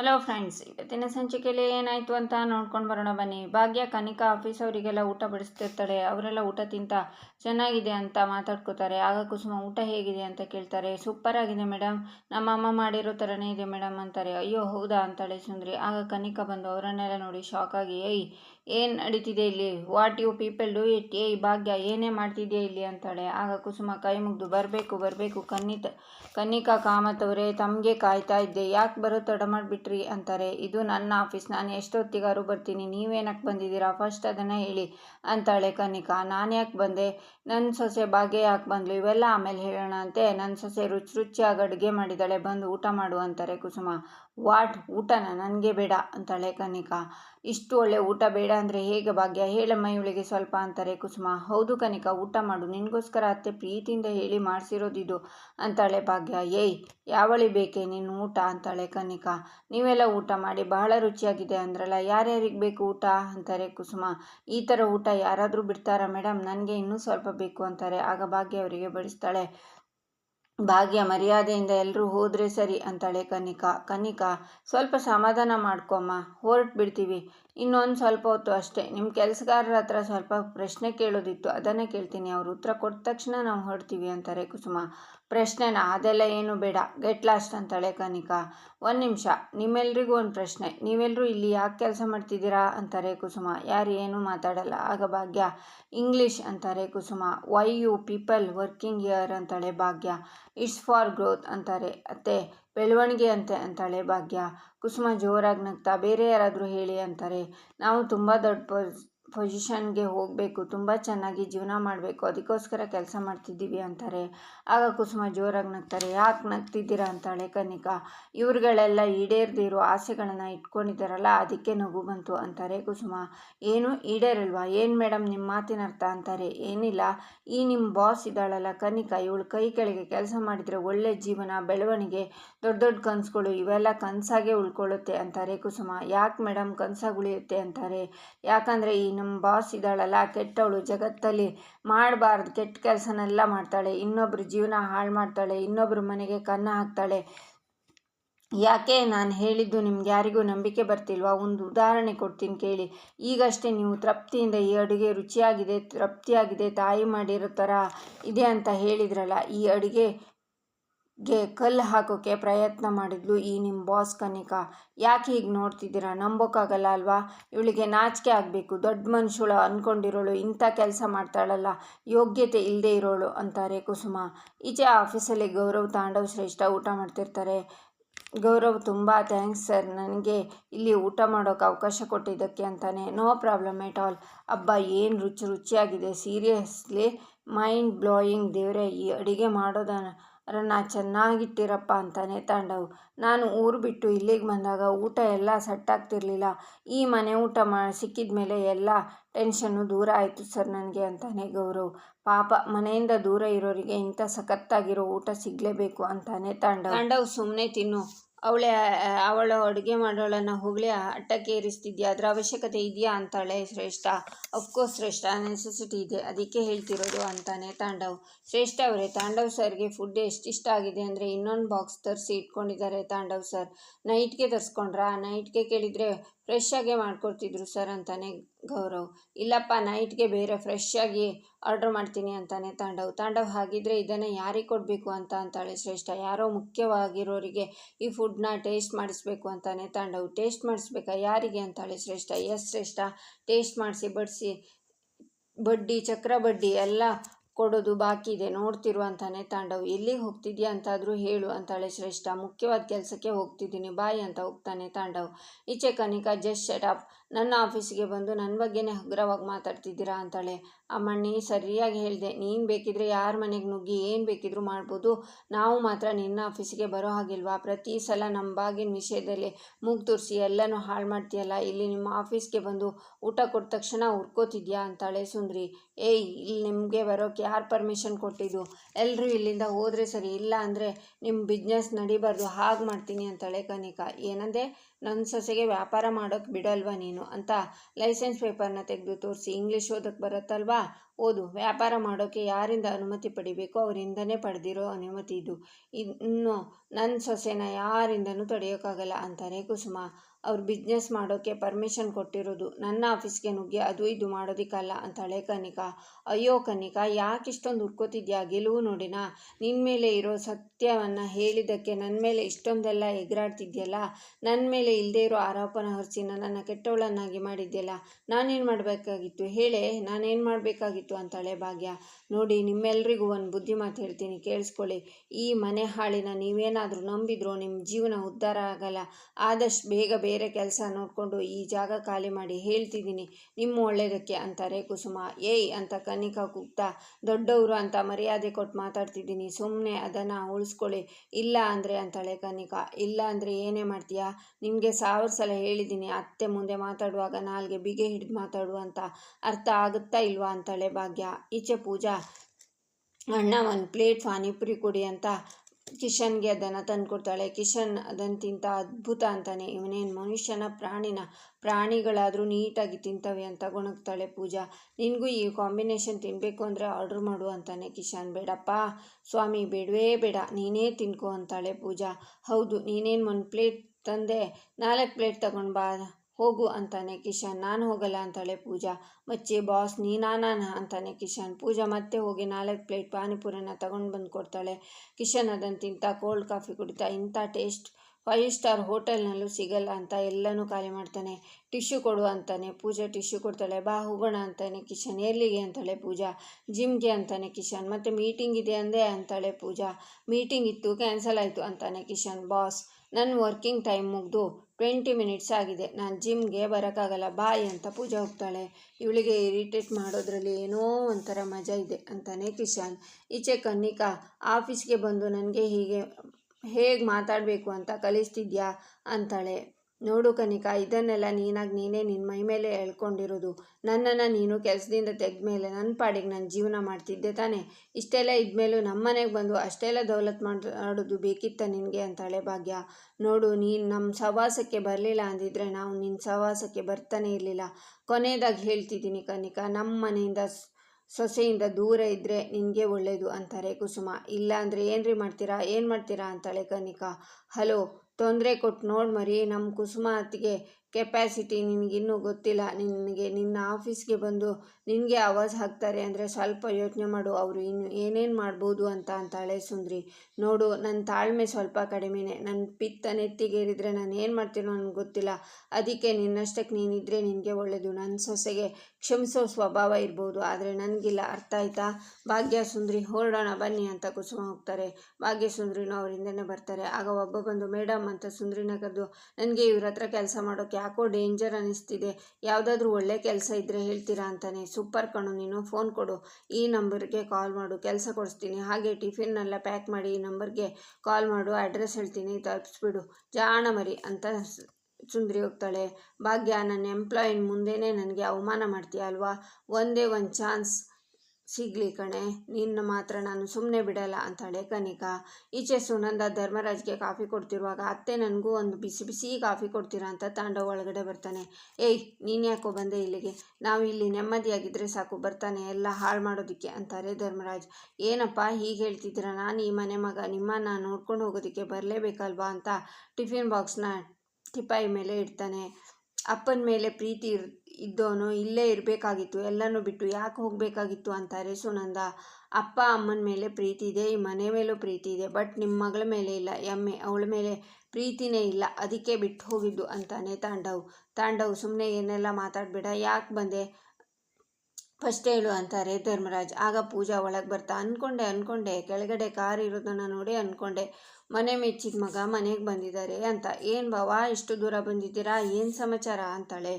Hello friends ಇವತ್ತಿನ ಸಂಚಿಕೆಯಲ್ಲಿ ಏನಾಯಿತು ಅಂತ ನೋಡ್ಕೊಂಡು ಬರೋಣ ಬನ್ನಿ. ಭಾಗ್ಯ, ಕನಿಕಾ, ಆಫೀಸ್ ಅವರಿಗೆಲ್ಲ ಊಟ ಬಡಿಸ್ತಿರ್ತಾಳೆ. ಅವರೆಲ್ಲ ಊಟ ತಿಂತ ಚೆನ್ನಾಗಿದೆ ಅಂತ ಮಾತಾಡ್ಕೋತಾರೆ. ಆಗ ಕುಸುಮ, ಊಟ ಹೇಗಿದೆ ಅಂತ ಕೇಳ್ತಾರೆ. ಸೂಪರ್ ಆಗಿದೆ ಮೇಡಮ್ ನಮ್ಮ ಅಮ್ಮ ಮಾಡಿರೋ ಥರನೇ ಇದೆ ಮೇಡಮ್ ಅಂತಾರೆ. ಅಯ್ಯೋ, ಹೌದಾ ಅಂತಾಳೆ ಸುಂದ್ರಿ. ಆಗ ಕನಿಕಾ ಬಂದು ಅವರನ್ನೆಲ್ಲ ನೋಡಿ ಶಾಕ್ ಆಗಿ, ಏಯ್, ಏನು ನಡೀತಿದೆ ಇಲ್ಲಿ? What you people do it ಏಯ್, ಭಾಗ್ಯ, ಏನೇ ಮಾಡ್ತಿದ್ಯಾ ಇಲ್ಲಿ? ಅಂತಾಳೆ. ಆಗ ಕುಸುಮ ಕೈ ಮುಗ್ದು, ಬರಬೇಕು ಬರಬೇಕು, ಕನ್ನಿತ ಕನ್ನಿಕಾ ಕಾಮತ್ ಅವರೇ, ತಮಗೆ ಕಾಯ್ತಾ ಇದ್ದೆ. ಯಾಕೆ ಬರೋ ತಡ ಮಾಡಿಬಿಟ್ರಿ? ಅಂತಾರೆ. ಇದು ನನ್ನ ಆಫೀಸ್, ನಾನು ಎಷ್ಟೊತ್ತಿಗಾರು ಬರ್ತೀನಿ, ನೀವೇನಕ್ಕೆ ಬಂದಿದ್ದೀರಾ ಫಸ್ಟ್ ಅದನ್ನು ಹೇಳಿ ಅಂತಾಳೆ ಕನಿಕಾ. ನಾನು ಯಾಕೆ ಬಂದೆ? ನನ್ನ ಸೊಸೆ ಭಾಗ್ಯ ಯಾಕೆ ಬಂದ್ಲು? ಇವೆಲ್ಲ ಆಮೇಲೆ ಹೇಳೋಣ ಅಂತೆ ನನ್ನ ಸೊಸೆ ರುಚಿ ರುಚಿಯಾಗಿ ಅಡುಗೆ ಮಾಡಿದ್ದಾಳೆ, ಬಂದು ಊಟ ಮಾಡು ಅಂತಾರೆ ಕುಸುಮ. ವಾಟ್? ಊಟನ? ನನಗೆ ಬೇಡ, ಅಂತಾಳೆ ಕನಿಕಾ. ಇಷ್ಟು ಒಳ್ಳೆ ಊಟ ಬೇಡ ಅಂದರೆ ಹೇಗೆ ಭಾಗ್ಯ? ಹೇಳಮ್ಮ ಇವಳಿಗೆ ಸ್ವಲ್ಪ, ಅಂತಾರೆ ಕುಸುಮ. ಹೌದು ಕನಿಕಾ, ಊಟ ಮಾಡು. ನಿನಗೋಸ್ಕರ ಅತ್ತೆ ಪ್ರೀತಿಯಿಂದ ಹೇಳಿ ಮಾಡಿಸಿರೋದಿದು, ಅಂತಾಳೆ ಭಾಗ್ಯ. ಏಯ್, ಯಾವಳಿ ಬೇಕೆ ನೀನು ಊಟ? ಅಂತಾಳೆ ಕನಿಕಾ. ನೀವೆಲ್ಲ ಊಟ ಮಾಡಿ ಬಹಳ ರುಚಿಯಾಗಿದೆ ಅಂದ್ರಲ್ಲ, ಯಾರ್ಯಾರಿಗೆ ಬೇಕು ಊಟ? ಅಂತಾರೆ ಕುಸುಮ. ಈ ಥರ ಊಟ ಯಾರಾದರೂ ಬಿಡ್ತಾರಾ ಮೇಡಮ್ ನನಗೆ ಇನ್ನೂ ಸ್ವಲ್ಪ ಬೇಕು, ಅಂತಾರೆ. ಆಗ ಭಾಗ್ಯ ಅವರಿಗೆ ಬಡಿಸ್ತಾಳೆ. ಭಾಗ್ಯ ಮರ್ಯಾದೆಯಿಂದ ಎಲ್ಲರೂ ಹೋದರೆ ಸರಿ ಅಂತಾಳೆ ಕನಿಕಾ. ಕನಿಕಾ, ಸ್ವಲ್ಪ ಸಮಾಧಾನ ಮಾಡ್ಕೊಮ್ಮ ಹೊರಟು ಬಿಡ್ತೀವಿ. ಇನ್ನೊಂದು ಸ್ವಲ್ಪ ಹೊತ್ತು ಅಷ್ಟೇ. ನಿಮ್ಮ ಕೆಲಸಗಾರರ ಹತ್ರ ಸ್ವಲ್ಪ ಪ್ರಶ್ನೆ ಕೇಳೋದಿತ್ತು. ಅದನ್ನೇ ಕೇಳ್ತೀನಿ. ಅವರು ಉತ್ತರ ಕೊಟ್ಟ ತಕ್ಷಣ ನಾವು ಹೊರಡ್ತೀವಿ ಅಂತಾರೆ ಕುಸುಮ. ಪ್ರಶ್ನೆನಾ, ಅದೆಲ್ಲ ಏನು ಬೇಡ. ಗೆಟ್ ಲಾಸ್ಟ್ ಅಂತಾಳೆ ಕನಿಕಾ. ಒಂದು ನಿಮಿಷ, ನಿಮ್ಮೆಲ್ರಿಗೂ ಒಂದು ಪ್ರಶ್ನೆ. ನೀವೆಲ್ಲರೂ ಇಲ್ಲಿ ಯಾಕೆ ಕೆಲಸ ಮಾಡ್ತಿದ್ದೀರಾ? ಅಂತಾರೆ ಕುಸುಮ. ಯಾರು ಏನೂ ಮಾತಾಡಲ್ಲ. ಆಗ ಭಾಗ್ಯ, ಇಂಗ್ಲೀಷ್ ಅಂತಾರೆ Kusuma. Why you people working here ಅಂತಾಳೆ ಭಾಗ್ಯ. ಇಟ್ಸ್ ಫಾರ್ ಗ್ರೋತ್ ಅಂತಾರೆ. ಅತ್ತೆ, ಬೆಳವಣಿಗೆ ಅಂತೆ ಅಂತಾಳೆ ಭಾಗ್ಯ. ಕುಸುಮ ಜೋರಾಗಿ ನಗ್ತಾ, ಬೇರೆ ಯಾರಾದರೂ ಹೇಳಿ ಅಂತಾರೆ. ನಾವು ತುಂಬ ದೊಡ್ಡ ಪೊಸ್ ಪೊಸಿಷನ್ಗೆ ಹೋಗಬೇಕು, ತುಂಬ ಚೆನ್ನಾಗಿ ಜೀವನ ಮಾಡಬೇಕು, ಅದಕ್ಕೋಸ್ಕರ ಕೆಲಸ ಮಾಡ್ತಿದ್ದೀವಿ ಅಂತಾರೆ. ಆಗ ಕುಸುಮ ಜೋರಾಗಿ ನಗ್ತಾರೆ, ಯಾಕೆ ನಗ್ತಿದ್ದೀರಾ? ಅಂತಾಳೆ ಕನಿಕಾ. ಇವ್ರುಗಳೆಲ್ಲ ಈಡೇರ್ದಿರೋ ಆಸೆಗಳನ್ನು ಇಟ್ಕೊಂಡಿದ್ದಾರಲ್ಲ, ಅದಕ್ಕೆ ನಗು ಬಂತು, ಅಂತಾರೆ ಕುಸುಮ. ಏನು? ಈಡೇರಲ್ವಾ? ಏನು ಮೇಡಮ್ ನಿಮ್ಮ ಮಾತಿನ ಅರ್ಥ? ಅಂತಾರೆ. ಏನಿಲ್ಲ, ಈ ನಿಮ್ಮ ಬಾಸ್ ಇದ್ದಾಳಲ್ಲ ಕನಿಕ, ಇವಳು ಕೈ ಕೆಳಗೆ ಕೆಲಸ ಮಾಡಿದರೆ ಒಳ್ಳೆ ಜೀವನ, ಬೆಳವಣಿಗೆ, ದೊಡ್ಡ ದೊಡ್ಡ ಕನಸುಗಳು ಇವೆಲ್ಲ ಕನಸಾಗೆ ಉಳ್ಕೊಳ್ಳುತ್ತೆ, ಅಂತಾರೆ ಕುಸುಮ. ಯಾಕೆ ಮೇಡಮ್ ಕನಸಾಗಿ ಉಳಿಯುತ್ತೆ? ಅಂತಾರೆ. ಯಾಕಂದರೆ ಈ ನಮ್ಮ ಬಾಸ್ ಇದ್ದಾಳಲ್ಲ, ಕೆಟ್ಟವಳು ಜಗತ್ತಲ್ಲಿ ಮಾಡಬಾರ್ದು, ಕೆಟ್ಟ ಕೆಲಸನೆಲ್ಲ ಮಾಡ್ತಾಳೆ. ಇನ್ನೊಬ್ಬರು ಜೀವನ ಹಾಳು ಮಾಡ್ತಾಳೆ ಇನ್ನೊಬ್ಬರು ಮನೆಗೆ ಕನ್ನ ಹಾಕ್ತಾಳೆ. ಯಾಕೆ? ನಾನು ಹೇಳಿದ್ದು ನಿಮ್ಗೆ ಯಾರಿಗೂ ನಂಬಿಕೆ ಬರ್ತಿಲ್ವಾ? ಒಂದು ಉದಾಹರಣೆ ಕೊಡ್ತೀನಿ ಕೇಳಿ. ಈಗಷ್ಟೇ ನೀವು ತೃಪ್ತಿಯಿಂದ ಈ ಅಡುಗೆ ರುಚಿಯಾಗಿದೆ, ತೃಪ್ತಿಯಾಗಿದೆ, ತಾಯಿ ಮಾಡಿರೋ ಥರ ಇದೆ ಅಂತ ಹೇಳಿದ್ರಲ್ಲ, ಈ ಅಡುಗೆ ಗೆ ಕಲ್ಲು ಹಾಕೋಕ್ಕೆ ಪ್ರಯತ್ನ ಮಾಡಿದ್ಲು ಈ ನಿಮ್ಮ ಬಾಸ್ ಕನಿಕಾ. ಯಾಕೆ ಹೀಗೆ ನೋಡ್ತಿದ್ದೀರಾ? ನಂಬೋಕ್ಕಾಗಲ್ಲ ಅಲ್ವಾ? ಇವಳಿಗೆ ನಾಚಿಕೆ ಆಗಬೇಕು. ದೊಡ್ಡ ಮನುಷ್ಯಳು ಅಂದ್ಕೊಂಡಿರೋಳು ಇಂಥ ಕೆಲಸ ಮಾಡ್ತಾಳಲ್ಲ. ಯೋಗ್ಯತೆ ಇಲ್ಲದೆ ಇರೋಳು ಅಂತಾರೆ ಕುಸುಮ. ಈಚೆ ಆಫೀಸಲ್ಲಿ ಗೌರವ್ ತಾಂಡವ್ ಶ್ರೇಷ್ಠ ಊಟ ಮಾಡ್ತಿರ್ತಾರೆ. ಗೌರವ್ ತುಂಬ ಥ್ಯಾಂಕ್ಸ್ ಸರ್. ನನಗೆ ಇಲ್ಲಿ ಊಟ ಮಾಡೋಕ್ಕೆ ಅವಕಾಶ ಕೊಟ್ಟಿದ್ದಕ್ಕೆ ಅಂತಾನೆ. No problem at all. ಅಬ್ಬಾ, ಏನು ರುಚಿ ರುಚಿಯಾಗಿದೆ. ಸೀರಿಯಸ್ಲಿ ಮೈಂಡ್ ಬ್ಲೋಯಿಂಗ್ ದೇವರೇ. ಈ ಅಡುಗೆ ಮಾಡೋದನ್ನು ರನ್ನ ಚೆನ್ನಾಗಿಟ್ಟಿರಪ್ಪ ಅಂತಾನೆ ತಾಂಡವ್. ನಾನು ಊರು ಬಿಟ್ಟು ಇಲ್ಲಿಗೆ ಬಂದಾಗ ಊಟ ಎಲ್ಲ ಸೆಟ್ಟಾಗ್ತಿರ್ಲಿಲ್ಲ. ಈ ಮನೆ ಊಟ ಮಾ ಸಿಕ್ಕಿದ ಮೇಲೆ ಎಲ್ಲ ಟೆನ್ಷನ್ನು ದೂರ ಆಯಿತು ಸರ್ ನನಗೆ ಅಂತಾನೆ ಗೌರವ್. ಪಾಪ, ಮನೆಯಿಂದ ದೂರ ಇರೋರಿಗೆ ಇಂಥ ಸಖತ್ತಾಗಿರೋ ಊಟ ಸಿಗಲೇಬೇಕು ಅಂತಾನೆ ತಾಂಡವ್. ತಾಂಡವ್ ಸುಮ್ಮನೆ ತಿನ್ನು. ಅವಳೆ ಅವಳು ಅಡುಗೆ ಮಾಡೋಳನ್ನು ಹೊಗಳಿ ಅಟ್ಟಕ್ಕೆ ಏರಿಸ್ತಿದ್ಯಾ? ಅದರ ಅವಶ್ಯಕತೆ ಇದೆಯಾ? ಅಂತಾಳೆ ಶ್ರೇಷ್ಠ. ಅಫ್ಕೋರ್ಸ್ ಶ್ರೇಷ್ಠ ನೆಸೆಸಿಟಿ ಇದೆ. ಅದಕ್ಕೆ ಹೇಳ್ತಿರೋದು ಅಂತಾನೆ ತಾಂಡವ್. ಶ್ರೇಷ್ಠ ಅವರೇ, ತಾಂಡವ್ ಸರ್ಗೆ ಫುಡ್ ಎಷ್ಟಿಷ್ಟ ಆಗಿದೆ ಅಂದರೆ ಇನ್ನೊಂದು ಬಾಕ್ಸ್ ತರಿಸಿ ಇಟ್ಕೊಂಡಿದ್ದಾರೆ ತಾಂಡವ್ ಸರ್. ನೈಟ್ಗೆ ತರಿಸ್ಕೊಂಡ್ರಾ? ನೈಟ್ಗೆ ಕೇಳಿದರೆ ಫ್ರೆಶ್ ಆಗೇ ಮಾಡಿಕೊಡ್ತಿದ್ರು ಸರ್ ಅಂತಾನೆ ಗೌರವ್, ಇಲ್ಲಪ್ಪ, ನೈಟ್ಗೆ ಬೇರೆ ಫ್ರೆಶ್ ಆಗಿ ಆರ್ಡ್ರ್ ಮಾಡ್ತೀನಿ ಅಂತಾನೆ ತಾಂಡವ್. ತಾಂಡವ್, ಹಾಗಿದ್ರೆ ಇದನ್ನು ಯಾರಿಗೆ ಕೊಡಬೇಕು ಅಂತ ಅಂತಾಳೆ ಶ್ರೇಷ್ಠ. ಯಾರೋ ಮುಖ್ಯವಾಗಿರೋರಿಗೆ ಈ ಫುಡ್ನ ಟೇಸ್ಟ್ ಮಾಡಿಸ್ಬೇಕು ಅಂತಾನೆ ತಾಂಡವ್. ಟೇಸ್ಟ್ ಮಾಡಿಸ್ಬೇಕಾ? ಯಾರಿಗೆ ಅಂತಾಳೆ ಶ್ರೇಷ್ಠ? ಎಸ್ ಶ್ರೇಷ್ಠ. ಟೇಸ್ಟ್ ಮಾಡಿಸಿ, ಬಡಿಸಿ, ಬಡ್ಡಿ, ಚಕ್ರ ಬಡ್ಡಿ ಎಲ್ಲ ಕೊಡೋದು ಬಾಕಿ ಇದೆ. ನೋಡ್ತಿರು ಅಂತಾನೆ ತಾಂಡವ್. ಎಲ್ಲಿಗೆ ಹೋಗ್ತಿದ್ಯಾ ಅಂತಾದರೂ ಹೇಳು ಅಂತಾಳೆ ಶ್ರೇಷ್ಠ. ಮುಖ್ಯವಾದ ಕೆಲಸಕ್ಕೆ ಹೋಗ್ತಿದ್ದೀನಿ. ಬಾಯ್ ಅಂತ ಹೋಗ್ತಾನೆ ತಾಂಡವ್. ಈಚೆ ಕನಿಕಾ ಜಸ್ಟ್ ಶಟಪ್ ನನ್ನ ಆಫೀಸಿಗೆ ಬಂದು ನನ್ನ ಬಗ್ಗೆನೇ ಹಗುರವಾಗಿ ಮಾತಾಡ್ತಿದ್ದೀರಾ ಅಂತಾಳೆ. ಅಮ್ಮಣ್ಣಿ ಸರಿಯಾಗಿ ಹೇಳಿದೆ, ನೀನು ಬೇಕಿದ್ರೆ ಯಾರ ಮನೆಗೆ ನುಗ್ಗಿ, ಏನು ಬೇಕಿದ್ರೂ ಮಾಡ್ಬೋದು. ನಾವು ಮಾತ್ರ ನಿನ್ನ ಆಫೀಸಿಗೆ ಬರೋ ಹಾಗಿಲ್ವಾ? ಪ್ರತಿ ಸಲ ನಮ್ಮ ಬಾಗಿನ ವಿಷಯದಲ್ಲಿ ಮೂಗು ತೋರಿಸಿ ಎಲ್ಲನೂ ಹಾಳು ಮಾಡ್ತೀಯಲ್ಲ, ಇಲ್ಲಿ ನಿಮ್ಮ ಆಫೀಸ್ಗೆ ಬಂದು ಊಟ ಕೊಟ್ಟ ತಕ್ಷಣ ಉರ್ಕೋತಿದ್ಯಾ? ಅಂತಾಳೆ ಸುಂದ್ರಿ. ಏಯ್ ಇಲ್ಲಿ ನಿಮಗೆ ಬರೋಕ್ಕೆ ಯಾರು ಪರ್ಮಿಷನ್ ಕೊಟ್ಟಿದ್ದು? ಎಲ್ಲರೂ ಇಲ್ಲಿಂದ ಹೋದರೆ ಸರಿ, ಇಲ್ಲ ಅಂದರೆ ನಿಮ್ಮ ಬಿಸ್ನೆಸ್ ನಡಿಬಾರ್ದು. ಹಾಗೆ ಮಾಡ್ತೀನಿ ಅಂತಾಳೆ ಕನಿಕಾ. ಏನಂದೆ? ನನ್ನ ಸೊಸೆಗೆ ವ್ಯಾಪಾರ ಮಾಡೋಕ್ಕೆ ಬಿಡಲ್ವಾ ನೀನು? ಅಂತ ಲೈಸೆನ್ಸ್ ಪೇಪರ್ನ ತೆಗೆದು ತೋರಿಸಿ ಇಂಗ್ಲೀಷ್ ಓದಕ್ಕೆ ಬರುತ್ತಲ್ವಾ? ಓದು, ವ್ಯಾಪಾರ ಮಾಡೋಕ್ಕೆ ಯಾರಿಂದ ಅನುಮತಿ ಪಡಿಬೇಕೋ? ಅವರಿಂದನೇ ಪಡೆದಿರೋ ಅನುಮತಿ ಇದು. ಇನ್ನು ನನ್ನ ಸೊಸೆನ ಯಾರಿಂದನೂ ತಡೆಯೋಕ್ಕಾಗಲ್ಲ ಅಂತಾರೆ ಕುಸುಮ. ಅವ್ರು ಬಿಸ್ನೆಸ್ ಮಾಡೋಕ್ಕೆ ಪರ್ಮಿಷನ್ ಕೊಟ್ಟಿರೋದು. ನನ್ನ ಆಫೀಸ್ಗೆ ನುಗ್ಗಿ ಅದು ಇದು ಮಾಡೋದಕ್ಕಲ್ಲ ಅಂತಾಳೆ ಕನಿಕಾ. ಅಯ್ಯೋ ಕನಿಕಾ, ಯಾಕೆ ಇಷ್ಟೊಂದು ಹುಡ್ಕೋತಿದ್ಯಾ? ಗೆಲುವು ನೋಡಿನ? ನಿನ್ನ ಮೇಲೆ ಇರೋ ಸತ್ಯವನ್ನು ಹೇಳಿದ್ದಕ್ಕೆ ನನ್ನ ಮೇಲೆ ಇಷ್ಟೊಂದೆಲ್ಲ ಎಗರಾಡ್ತಿದ್ಯಲ್ಲ? ನನ್ನ ಮೇಲೆ ಇಲ್ಲದೇ ಇರೋ ಆರೋಪನ ಹೊರಿಸಿ ನನ್ನನ್ನು ಕೆಟ್ಟವಳನ್ನಾಗಿ ಮಾಡಿದ್ಯಲ್ಲ? ನಾನೇನು ಮಾಡಬೇಕಾಗಿತ್ತು? ಹೇಳೇ, ನಾನೇನು ಮಾಡಬೇಕಾಗಿತ್ತು? ಅಂತಾಳೆ ಭಾಗ್ಯ. ನೋಡಿ, ನಿಮ್ಮೆಲ್ರಿಗೂ ಒಂದು ಬುದ್ಧಿ ಮಾತು ಹೇಳ್ತೀನಿ. ಕೇಳಿಸ್ಕೊಳ್ಳಿ. ಈ ಮನೆ ಹಾಳಿನ ನೀವೇನಾದರೂ ನಂಬಿದ್ರು ನಿಮ್ಮ ಜೀವನ ಉದ್ಧಾರ ಆಗಲ್ಲ. ಆದಷ್ಟು ಬೇಗ ಬೇರೆ ಕೆಲಸ ನೋಡಿಕೊಂಡು ಈ ಜಾಗ ಖಾಲಿ ಮಾಡಿ ಹೇಳ್ತಿದ್ದೀನಿ, ನಿಮ್ಮ ಒಳ್ಳೆಯದಕ್ಕೆ ಅಂತಾರೆ ಕುಸುಮ. ಏಯ್ ಅಂತ ಕನಿಕಾ ಕೂಗ್ತಾ, ದೊಡ್ಡವರು ಅಂತ ಮರ್ಯಾದೆ ಕೊಟ್ಟು ಮಾತಾಡ್ತಿದ್ದೀನಿ. ಸುಮ್ಮನೆ ಅದನ್ನು ಉಳಿಸ್ಕೊಳ್ಳಿ. ಇಲ್ಲ ಅಂದರೆ ಅಂತಾಳೆ ಕನಿಕಾ. ಇಲ್ಲ ಅಂದರೆ ಏನೇ ಮಾಡ್ತೀಯಾ? ನಿಮಗೆ ಸಾವಿರ ಸಲ ಹೇಳಿದ್ದೀನಿ, ಅತ್ತೆ ಮುಂದೆ ಮಾತಾಡುವಾಗ ನಾಲ್ಗೆ ಬಿಗೆ ಹಿಡಿದು ಮಾತಾಡು ಅಂತ. ಅರ್ಥ ಆಗುತ್ತಾ ಇಲ್ವಾ ಅಂತಾಳೆ ಭಾಗ್ಯ. ಈಚೆ ಪೂಜಾ, ಅಣ್ಣ ಒಂದು ಪ್ಲೇಟ್ ಪಾನಿಪುರಿ ಕೊಡಿ ಅಂತ ಕಿಶನ್ಗೆ ಅದನ್ನು ತಂದುಕೊಡ್ತಾಳೆ. ಕಿಶನ್ ಅದನ್ನು ತಿಂತ ಅದ್ಭುತ ಅಂತಾನೆ. ಇವನೇನು ಮನುಷ್ಯನ ಪ್ರಾಣಿನ ಪ್ರಾಣಿಗಳಾದರೂ ನೀಟಾಗಿ ತಿಂತವೆ ಅಂತ ಗೊಣಗ್ತಾಳೆ ಪೂಜಾ. ನಿನಗೂ ಈ ಕಾಂಬಿನೇಷನ್ ತಿನ್ನಬೇಕು ಅಂದರೆ ಆರ್ಡ್ರ್ ಮಾಡು ಅಂತಾನೆ ಕಿಶನ್. ಬೇಡಪ್ಪ, ಸ್ವಾಮಿ, ಬೇಡವೇ ಬೇಡ. ನೀನೇ ತಿನ್ಕೋ ಅಂತಾಳೆ ಪೂಜಾ. ಹೌದು, ನೀನೇನು ಒಂದು ಪ್ಲೇಟ್ ತಂದೆ, ನಾಲ್ಕು ಪ್ಲೇಟ್ ತಗೊಂಡು ಬಾ. ಹೋಗು ಅಂತಾನೆ ಕಿಶನ್. ನಾನು ಹೋಗಲ್ಲ ಅಂತಾಳೆ ಪೂಜಾ. ಮಚ್ಚಿ, ಬಾಸ್ ನೀನಾನ ಅಂತಾನೆ ಕಿಶನ್. ಪೂಜಾ ಮತ್ತೆ ಹೋಗಿ ನಾಲ್ಕು ಪ್ಲೇಟ್ ಪಾನಿಪುರಿನ ತಗೊಂಡು ಬಂದು ಕೊಡ್ತಾಳೆ. ಕಿಶನ್ ಅದನ್ನು ತಿಂತ ಕೋಲ್ಡ್ ಕಾಫಿ ಕುಡಿತಾ ಇಂಥ ಟೇಸ್ಟ್ ಫೈವ್ ಸ್ಟಾರ್ ಹೋಟೆಲ್ನಲ್ಲೂ ಸಿಗಲ್ಲ ಅಂತ ಎಲ್ಲನೂ ಖಾಲಿ ಮಾಡ್ತಾನೆ. ಟಿಶ್ಯೂ ಕೊಡು ಅಂತಾನೆ ಪೂಜಾ. ಟಿಶ್ಯೂ ಕೊಡ್ತಾಳೆ. ಬಾ, ಹೋಗೋಣ ಅಂತಾನೆ ಕಿಶನ್. ಎಲ್ಲಿಗೆ ಅಂತಾಳೆ ಪೂಜಾ. ಜಿಮ್ಗೆ ಅಂತಾನೆ ಕಿಶನ್. ಮತ್ತು ಮೀಟಿಂಗ್ ಇದೆ ಅಂದೆ ಅಂತಾಳೆ ಪೂಜಾ. ಮೀಟಿಂಗ್ ಇತ್ತು, ಕ್ಯಾನ್ಸಲ್ ಆಯಿತು ಅಂತಾನೆ ಕಿಶನ್. ಬಾಸ್ ನನ್ನ ವರ್ಕಿಂಗ್ ಟೈಮ್ ಮುಗಿದು ಟ್ವೆಂಟಿ ಮಿನಿಟ್ಸ್ ಆಗಿದೆ. ನಾನು ಜಿಮ್ಗೆ ಬರೋಕ್ಕಾಗಲ್ಲ. ಬಾಯ್ ಅಂತ ಪೂಜಾ ಹೋಗ್ತಾಳೆ. ಇವಳಿಗೆ ಇರಿಟೇಟ್ ಮಾಡೋದ್ರಲ್ಲಿ ಏನೋ ಒಂಥರ ಮಜಾ ಇದೆ ಅಂತಾನೆ ಕಿಶಾನ್ ಈಚೆ ಕನ್ನಿಕಾ, ಆಫೀಸ್ಗೆ ಬಂದು ನನಗೆ ಹೀಗೆ, ಹೇಗೆ ಮಾತಾಡಬೇಕು ಅಂತ ಕಲಿಸ್ತಿದ್ಯಾ? ಅಂತಾಳೆ. ನೋಡು ಕನಿಕಾ, ಇದನ್ನೆಲ್ಲ ನೀನಾಗಿ ನೀನೇ ನಿನ್ನ ಮೈ ಮೇಲೆ ಹೇಳ್ಕೊಂಡಿರೋದು ನನ್ನನ್ನು ನೀನು ಕೆಲಸದಿಂದ ತೆಗೆದ ಮೇಲೆ ನನ್ನ ಪಾಡಿಗೆ ನಾನು ಜೀವನ ಮಾಡ್ತಿದ್ದೆ ತಾನೇ. ಇಷ್ಟೆಲ್ಲ ಇದ್ಮೇಲೂ ನಮ್ಮ ಮನೆಗೆ ಬಂದು ಅಷ್ಟೆಲ್ಲ ದೌಲತ್ ಮಾಡೋದು ಬೇಕಿತ್ತ ನಿನಗೆ ಅಂತಾಳೆ ಭಾಗ್ಯ. ನೋಡು, ನೀನು ನಮ್ಮ ಸವಾಸಕ್ಕೆ ಬರಲಿಲ್ಲ ಅಂದಿದ್ರೆ ನಾವು ನಿನ್ನ ಸವಾಸಕ್ಕೆ ಬರ್ತಾನೆ ಇರಲಿಲ್ಲ. ಕೊನೆಯದಾಗಿ ಹೇಳ್ತಿದ್ದೀನಿ ಕನಿಕಾ ನಮ್ಮ ಮನೆಯಿಂದ ಸೊಸೆಯಿಂದ ದೂರ ಇದ್ದರೆ ನಿನಗೆ ಒಳ್ಳೆಯದು ಅಂತಾರೆ ಕುಸುಮ. ಇಲ್ಲ ಅಂದರೆ ಏನ್ರಿ ಮಾಡ್ತೀರಾ? ಏನು ಮಾಡ್ತೀರಾ ಅಂತಾಳೆ ಕನಿಕಾ. ಹಲೋ ತೊಂದರೆ ಕೊಟ್ಟು ನೋಡಿ ಮರಿ ನಮ್ಮ ಕುಸುಮ ಅತ್ತಿಗೆ ಕೆಪ್ಯಾಸಿಟಿ ನಿನಗಿನ್ನೂ ಗೊತ್ತಿಲ್ಲ. ನಿನಗೆ ನಿನ್ನ ಆಫೀಸ್ಗೆ ಬಂದು ನಿನಗೆ ಆವಾಜ್ ಹಾಕ್ತಾರೆ ಅಂದರೆ ಸ್ವಲ್ಪ ಯೋಚನೆ ಮಾಡು. ಅವರು ಇನ್ನು ಏನೇನು ಮಾಡ್ಬೋದು ಅಂತ ಅಂತಾಳೆ ಸುಂದ್ರಿ. ನೋಡು ನನ್ನ ತಾಳ್ಮೆ ಸ್ವಲ್ಪ ಕಡಿಮೆನೇ. ನನ್ನ ಪಿತ್ತ ನೆತ್ತಿಗೇರಿದರೆ ನಾನು ಏನು ಮಾಡ್ತೀನೋ ನನಗೆ ಗೊತ್ತಿಲ್ಲ. ಅದಕ್ಕೆ ನಿನ್ನಷ್ಟಕ್ಕೆ ನೀನಿದ್ರೆ ನಿನಗೆ ಒಳ್ಳೆಯದು ನನ್ನ ಸೊಸೆಗೆ ಕ್ಷಮಿಸೋ ಸ್ವಭಾವ ಇರ್ಬೋದು. ಆದರೆ ನನಗಿಲ್ಲ. ಅರ್ಥ ಆಯ್ತಾ? ಭಾಗ್ಯ ಸುಂದ್ರಿ ಹೊರಡೋಣ ಬನ್ನಿ ಅಂತ ಕುಸುಮ ಹೋಗ್ತಾರೆ. ಭಾಗ್ಯ ಸುಂದ್ರಿನೂ ಅವರಿಂದನೇ ಬರ್ತಾರೆ. ಆಗ ಒಬ್ಬ ಬಂದು ಮೇಡಮ್ ಅಂತ ಸುಂದ್ರಿನ ಕದ್ದು ನನಗೆ ಇವ್ರ ಹತ್ರ ಕೆಲಸ ಮಾಡೋಕ್ಕೆ ಯಾಕೋ ಡೇಂಜರ್ ಅನ್ನಿಸ್ತಿದೆ ಯಾವುದಾದ್ರೂ ಒಳ್ಳೆ ಕೆಲಸ ಇದ್ದರೆ ಹೇಳ್ತೀರಾ ಅಂತಾನೆ. ಸೂಪರ್ ಕಣು, ನೀನು ಫೋನ್ ಕೊಡು. ಈ ನಂಬರ್ಗೆ ಕಾಲ್ ಮಾಡು. ಕೆಲಸ ಕೊಡಿಸ್ತೀನಿ. ಹಾಗೆ ಟಿಫಿನ್ನೆಲ್ಲ ಪ್ಯಾಕ್ ಮಾಡಿ ಈ ನಂಬರ್ಗೆ ಕಾಲ್ ಮಾಡು. ಅಡ್ರೆಸ್ ಹೇಳ್ತೀನಿ. ತಲುಪಿಸ್ಬಿಡು ಜಾಣ ಮರಿ ಅಂತ ಸುಂದ್ರಿ ಹೋಗ್ತಾಳೆ. ಭಾಗ್ಯ, ನನ್ನ ಎಂಪ್ಲಾಯಿನ ಮುಂದೆನೇ ನನಗೆ ಅವಮಾನ ಮಾಡ್ತೀಯ ಅಲ್ವಾ ಒಂದೇ ಒಂದು ಚಾನ್ಸ್. ಸಿಗಲಿ ಕಣೆ, ನಿನ್ನ ಮಾತ್ರ ನಾನು ಸುಮ್ಮನೆ ಬಿಡಲ್ಲ ಅಂತಾಳೆ ಕನಿಕಾ. ಈಚೆ ಸುನಂದ ಧರ್ಮರಾಜ್ಗೆ ಕಾಫಿ ಕೊಡ್ತಿರುವಾಗ ಅತ್ತೆ ನನಗೂ ಒಂದು ಬಿಸಿ ಬಿಸಿ ಕಾಫಿ ಕೊಡ್ತೀರಾ ಅಂತ ತಾಂಡವ ಒಳಗಡೆ ಬರ್ತಾನೆ. ಏಯ್, ನೀನು ಯಾಕೋ ಬಂದೆ ಇಲ್ಲಿಗೆ? ನಾವು ಇಲ್ಲಿ ನೆಮ್ಮದಿಯಾಗಿದ್ದರೆ ಸಾಕು, ಬರ್ತಾನೆ, ಎಲ್ಲ ಹಾಳು ಮಾಡೋದಕ್ಕೆ ಅಂತಾರೆ ಧರ್ಮರಾಜ್. ಏನಪ್ಪ ಹೀಗೆ ಹೇಳ್ತಿದ್ದೀರ? ನಾನು ಈ ಮನೆ ಮಗ, ನಿಮ್ಮನ್ನು ನೋಡ್ಕೊಂಡು ಹೋಗೋದಕ್ಕೆ ಬರಲೇಬೇಕಲ್ವಾ ಅಂತ ಟಿಫಿನ್ ಬಾಕ್ಸ್ನ ಟಿಪಾಯಿ ಮೇಲೆ ಇಡ್ತಾನೆ. ಅಪ್ಪನ ಮೇಲೆ ಪ್ರೀತಿ ಇರ್ ಇದ್ದವನು ಇಲ್ಲೇ ಇರಬೇಕಾಗಿತ್ತು, ಎಲ್ಲನೂ ಬಿಟ್ಟು ಯಾಕೆ ಹೋಗಬೇಕಾಗಿತ್ತು ಅಂತಾರೆ ಸುನಂದ. ಅಪ್ಪ ಅಮ್ಮನ ಮೇಲೆ ಪ್ರೀತಿ ಇದೆ, ಈ ಮನೆ ಮೇಲೂ ಪ್ರೀತಿ ಇದೆ, ಬಟ್ ನಿಮ್ಮ ಮಗಳ ಮೇಲೆ ಇಲ್ಲ, ಎಮ್ಮೆ, ಅವಳ ಮೇಲೆ ಪ್ರೀತಿನೇ ಇಲ್ಲ, ಅದಕ್ಕೆ ಬಿಟ್ಟು ಹೋಗಿದ್ದು ಅಂತಾನೆ ತಾಂಡವ್. ತಾಂಡವ್ ಸುಮ್ಮನೆ ಏನೆಲ್ಲ ಮಾತಾಡ್ಬೇಡ, ಯಾಕೆ ಬಂದೆ? ಫಸ್ಟ್ ಹೇಳು ಅಂತಾರೆ ಧರ್ಮರಾಜ್. ಆಗ ಪೂಜಾ ಒಳಗೆ ಬರ್ತಾ ಅಂದ್ಕೊಂಡೆ ಅಂದ್ಕೊಂಡೆ ಕೆಳಗಡೆ ಕಾರ್ ಇರೋದನ್ನು ನೋಡಿ ಅಂದ್ಕೊಂಡೆ ಮನೆ ಮೆಚ್ಚಿದ ಮಗ ಮನೆಗೆ ಬಂದಿದ್ದಾರೆ ಅಂತ. ಏನು ಬಾವಾ, ಇಷ್ಟು ದೂರ ಬಂದಿದ್ದೀರಾ, ಏನು ಸಮಾಚಾರ? ಅಂತಾಳೆ.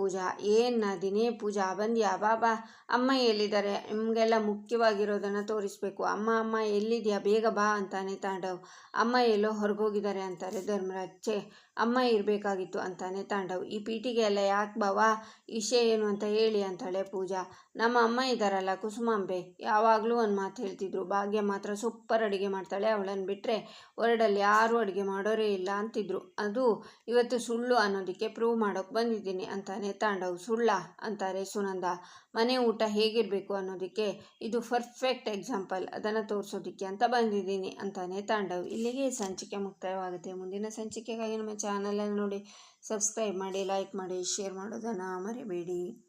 ಪೂಜಾ, ಏನು ದಿನೇ ಪೂಜಾ, ಬಂದ್ಯಾ, ಬಾಬಾ, ಅಮ್ಮ ಎಲ್ಲಿದ್ದಾರೆ? ನಿಮಗೆಲ್ಲ ಮುಖ್ಯವಾಗಿರೋದನ್ನು ತೋರಿಸ್ಬೇಕು. ಅಮ್ಮ ಅಮ್ಮ ಎಲ್ಲಿದೆಯಾ? ಬೇಗ ಬಾ ಅಂತಾನೆ ತಾಂಡವ್. ಅಮ್ಮ ಎಲ್ಲೋ ಹೊರಗೋಗಿದ್ದಾರೆ ಅಂತಾರೆ ಧರ್ಮರಾಜ್. ಛೇ, ಅಮ್ಮ ಇರಬೇಕಾಗಿತ್ತು ಅಂತಾನೆ ತಾಂಡವ್. ಈ ಪೀಟಿಗೆ ಎಲ್ಲ ಯಾಕೆ ಬಾವಾ? ವಿಷಯ ಏನು ಅಂತ ಹೇಳಿ ಅಂತಾಳೆ ಪೂಜಾ. ನಮ್ಮ ಅಮ್ಮ ಇದ್ದಾರಲ್ಲ ಕುಸುಮಾಂಬೆ. ಯಾವಾಗಲೂ ಒಂದು ಮಾತು ಹೇಳ್ತಿದ್ರು. ಭಾಗ್ಯ ಮಾತ್ರ ಸೂಪರ್ ಅಡುಗೆ ಮಾಡ್ತಾಳೆ. ಅವಳನ್ನು ಬಿಟ್ಟರೆ ವರ್ಡಲ್ಲಿ ಯಾರೂ ಅಡುಗೆ ಮಾಡೋರೇ ಇಲ್ಲ ಅಂತಿದ್ರು. ಅದು ಇವತ್ತು ಸುಳ್ಳು ಅನ್ನೋದಕ್ಕೆ ಪ್ರೂವ್ ಮಾಡೋಕ್ಕೆ ಬಂದಿದ್ದೀನಿ ಅಂತಾನೆ ತಾಂಡವ್ ಸುಳ್ಳ ಅಂತಾರೆ ಸುನಂದ. ಮನೆ ಊಟ ಹೇಗಿರಬೇಕು ಅನ್ನೋದಕ್ಕೆ ಇದು ಪರ್ಫೆಕ್ಟ್ ಎಕ್ಸಾಂಪಲ್ ಅದನ್ನು ತೋರಿಸೋದಕ್ಕೆ ಅಂತ ಬಂದಿದ್ದೀನಿ ಅಂತಾನೆ ತಾಂಡವ್. ಇಲ್ಲಿಗೆ ಸಂಚಿಕೆ ಮುಕ್ತಾಯವಾಗುತ್ತೆ. ಮುಂದಿನ ಸಂಚಿಕೆಗಾಗಿ ನಮ್ಮ ಚಾನಲನ್ನು ನೋಡಿ. ಸಬ್ಸ್ಕ್ರೈಬ್ ಮಾಡಿ ಲೈಕ್ ಮಾಡಿ ಶೇರ್ ಮಾಡೋದನ್ನು ಮರಿಬೇಡಿ.